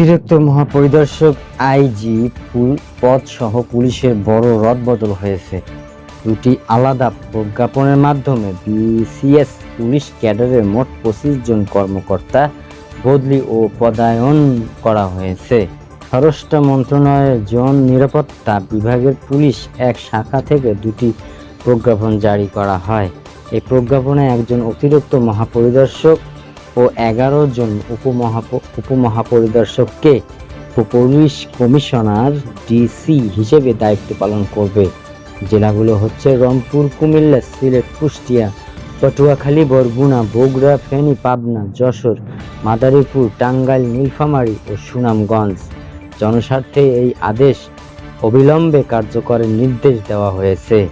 অতিরিক্ত মহাপরিদর্শক আইজি পদ সহ পুলিশের বড় রদবদল হয়েছে। দুটি আলাদা প্রজ্ঞাপনের মাধ্যমে বিসিএস পুলিশ ক্যাডারের মোট পঁচিশ জন কর্মকর্তা বদলি ও পদায়ন করা হয়েছে। স্বরাষ্ট্র মন্ত্রণালয়ের জন নিরাপত্তা বিভাগের পুলিশ এক শাখা থেকে দুটি প্রজ্ঞাপন জারি করা হয়। এই প্রজ্ঞাপনে একজন অতিরিক্ত মহাপরিদর্শক ও এগারো জন উপমহাপ, উপমহাপরিদর্শককে পুলিশ কমিশনার ডিসি হিসেবে দায়িত্ব পালন করবে। জেলাগুলো হচ্ছে রংপুর, কুমিল্লা, সিলেট, কুষ্টিয়া, পটুয়াখালী, বরগুনা, বগুড়া, ফেনী, পাবনা, যশোর, মাদারীপুর, টাঙ্গাইল, নীলফামারী ও সুনামগঞ্জ। জনস্বার্থে এই আদেশ অবিলম্বে কার্যকরের নির্দেশ দেওয়া হয়েছে।